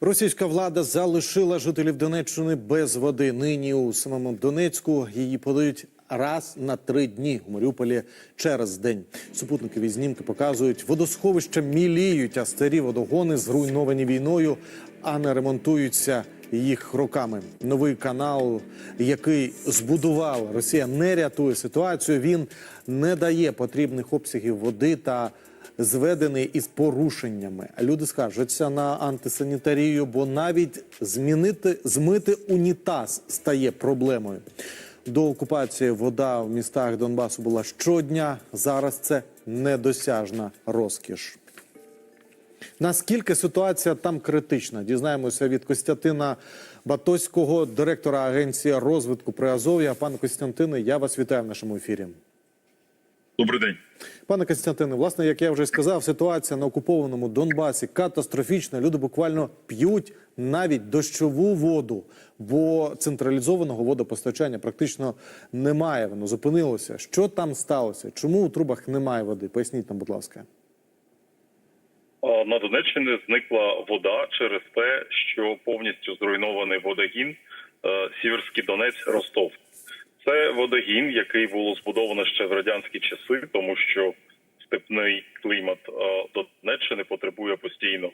Російська влада залишила жителів Донеччини без води. Нині у самому Донецьку її подають раз на три дні. У Маріуполі через день. Супутникові знімки показують, водосховища міліють, а старі водогони зруйновані війною, а не ремонтуються їх роками. Новий канал, який збудувала Росія, не рятує ситуацію. Він не дає потрібних обсягів води та зведений із порушеннями. Люди скаржаться на антисанітарію, бо навіть змінити змити унітаз стає проблемою. До окупації вода в містах Донбасу була щодня. Зараз це недосяжна розкіш. Наскільки ситуація там критична? Дізнаємося від Костянтина Батоського, директора агенції розвитку Приазов'я. Пане Костянтине, я вас вітаю в нашому ефірі. Добрий день. Пане Костянтине, власне, як я вже сказав, ситуація на окупованому Донбасі катастрофічна. Люди буквально п'ють навіть дощову воду, бо централізованого водопостачання практично немає. Воно зупинилося. Що там сталося? Чому у трубах немає води? Поясніть нам, будь ласка. На Донеччині зникла вода через те, що повністю зруйнований водогін е, Сіверський Донець Ростов. Це водогін, який було збудовано ще в радянські часи, тому що степний клімат е, Донеччини потребує постійно е,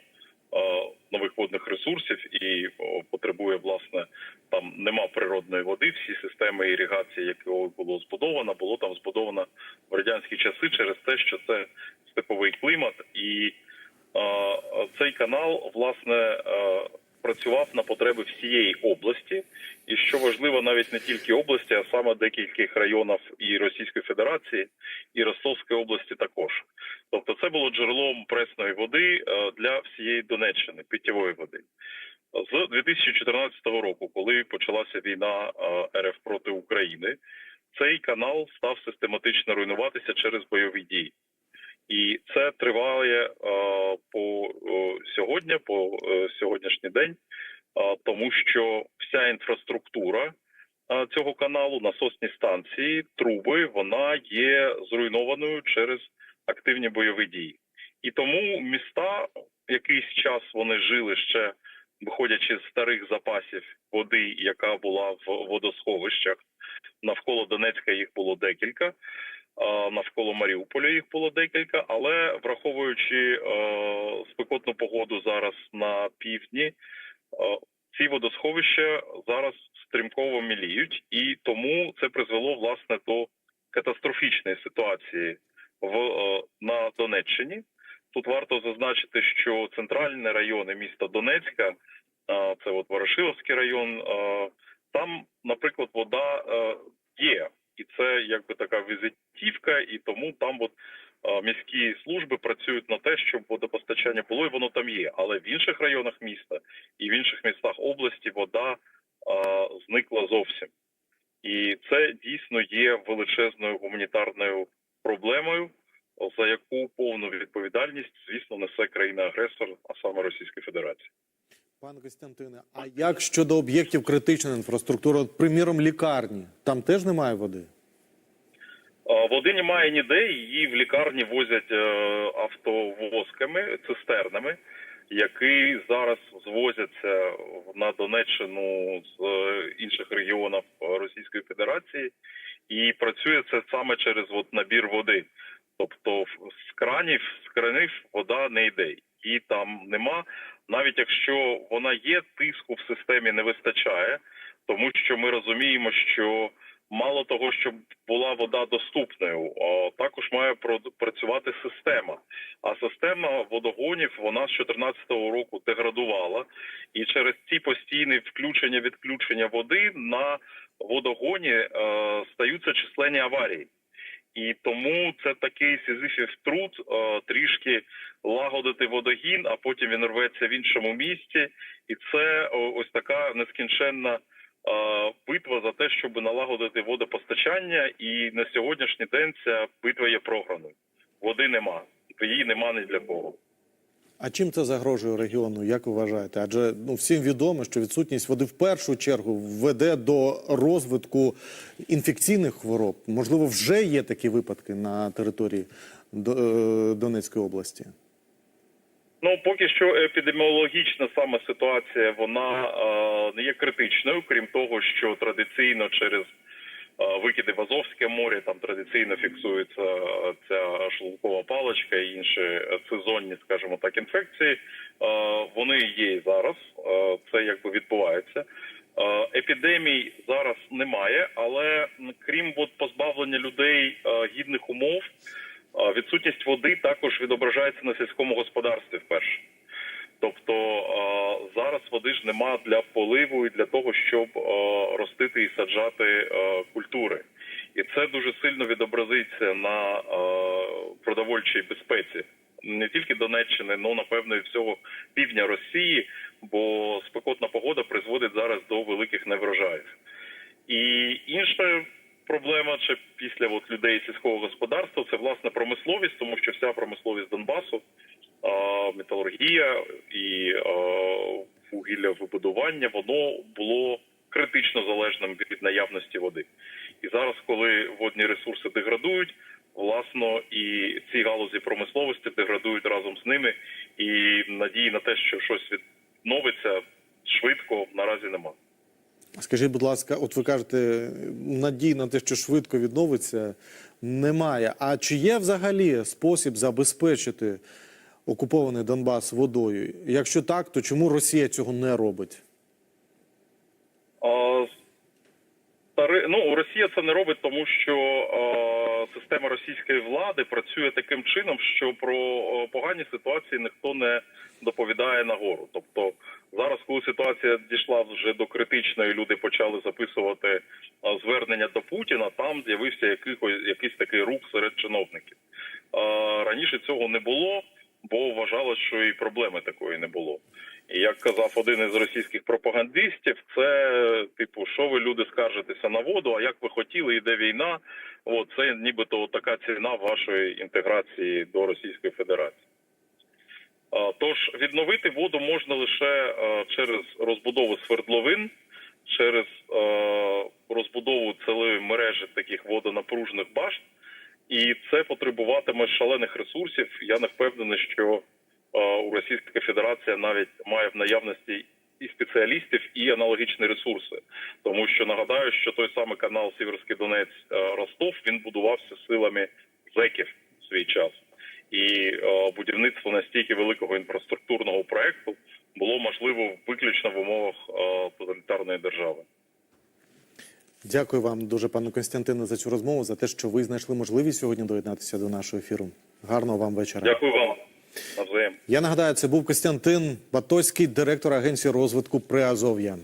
нових водних ресурсів і потребує власне там нема природної води. Всі системи іригації, якого було збудовано, було там збудовано в радянські часи через те, що це степовий клімат, і е, цей канал власне е, працював на потреби всієї області, і що важливо, навіть не тільки області, а саме декількох районів і Російської Федерації, і Ростовської області також. Тобто, це було джерелом пресної води е, для всієї Донеччини, питьової води. З 2014 року, коли почалася війна е, РФ проти України, цей канал став систематично руйнуватися через бойові дії. І це триває е, по е, сьогодні, по е, сьогоднішній день, тому що вся інфраструктура цього каналу, насосні станції, труби, вона є зруйнованою через активні бойові дії. І тому міста якийсь час вони жили ще виходячи з старих запасів води, яка була в водосховищах. Навколо Донецька їх було декілька. А Навколо Маріуполя їх було декілька, але враховуючи е, спекотну погоду зараз на півдні, е, ці водосховища зараз стрімково міліють, і тому це призвело власне до катастрофічної ситуації в е, на Донеччині. Тут варто зазначити, що центральні райони міста Донецька, е, це от Ворошиловський район, е, там, наприклад, вода е, є, і це якби така візитівка, і тому там от міські служби працюють на те, щоб водопостачання було, і воно там є. Але в інших районах міста і в інших містах області вода зникла зовсім. І це дійсно є величезною гуманітарною проблемою, за яку повну відповідальність, звісно, несе країна-агресор, а саме Російська Федерація. Пане Костянтине, а як щодо об'єктів критичної інфраструктури, От, приміром, лікарні? Там теж немає води? Води немає ніде, її в лікарні возять е, автовозками, цистернами, які зараз звозяться на Донеччину з е, інших регіонів Російської Федерації, і працює це саме через от, набір води. Тобто з кранів, з кранів вода не йде, і там нема. Навіть якщо вона є, тиску в системі не вистачає, тому що ми розуміємо, що мало того, щоб була вода доступною, також має працювати система. А система водогонів вона з 2014 року деградувала, і через ці постійні включення відключення води на водогоні е, стаються численні аварії. І тому це такий сізифів труд е, трішки лагодити водогін, а потім він рветься в іншому місці. І це ось така нескінченна битва за те, щоб налагодити водопостачання. І на сьогоднішній день ця битва є програною. Води нема, її нема ні для кого. А чим це загрожує регіону? Як ви вважаєте? Адже ну всім відомо, що відсутність води в першу чергу веде до розвитку інфекційних хвороб. Можливо, вже є такі випадки на території е, Донецької області. Ну, поки що епідеміологічна саме ситуація вона е, не є критичною, крім того, що традиційно через е, викиди в Азовське море там традиційно фіксується е, ця шлункова паличка і інші сезонні, скажімо так, інфекції. Вони є і зараз. Це якби відбувається. Епідемій зараз немає, але крім от, позбавлення людей е, гідних умов, е, відсутність також відображається на сільському господарстві вперше. Тобто зараз води ж нема для поливу і для того, щоб ростити і саджати культури. І це дуже сильно відобразиться на продовольчій безпеці не тільки Донеччини, але напевно і всього півдня Росії, бо спекотна погода призводить зараз до великих неврожаїв. І інша проблема, чи після от людей сільського господарства, це власне промисловість, вся промисловість Донбасу, металургія і а, вугіллявибудування, воно було критично залежним від наявності води. І зараз, коли водні ресурси деградують, власно і ці галузі промисловості деградують разом з ними, і надії на те, що щось відновиться швидко, наразі немає. Скажіть, будь ласка, от ви кажете, надій на те, що швидко відновиться, немає. А чи є взагалі спосіб забезпечити окупований Донбас водою? Якщо так, то чому Росія цього не робить? А, ну, Росія це не робить, тому що е, система російської влади працює таким чином, що про погані ситуації ніхто не доповідає нагору. Тобто зараз, коли ситуація дійшла вже до критичної, люди почали записувати е, звернення до Путіна. Там з'явився якийсь, якийсь такий рух серед чиновників. Е, раніше цього не було, бо вважалось, що і проблеми такої не було. І як казав один із російських пропагандистів, це типу, що ви люди скаржитеся на воду, а як ви хотіли, йде війна. От це нібито така ціна вашої інтеграції до Російської Федерації. Тож відновити воду можна лише через розбудову свердловин, через розбудову цілої мережі таких водонапружених башт, і це потребуватиме шалених ресурсів. Я не впевнений, що у Російська Федерація навіть має в наявності і спеціалістів, і аналогічні ресурси. Тому що нагадаю, що той самий канал Сіверський Донець е, Ростов він будувався силами зеків в свій час. І е, будівництво настільки великого інфраструктурного проекту було можливо виключно в умовах е, тоталітарної держави. Дякую вам дуже, пане Константине, за цю розмову, за те, що ви знайшли можливість сьогодні доєднатися до нашого ефіру. Гарного вам вечора. Дякую вам Я нагадаю, це був Костянтин Батоцький, директор агенції розвитку Приазов'я.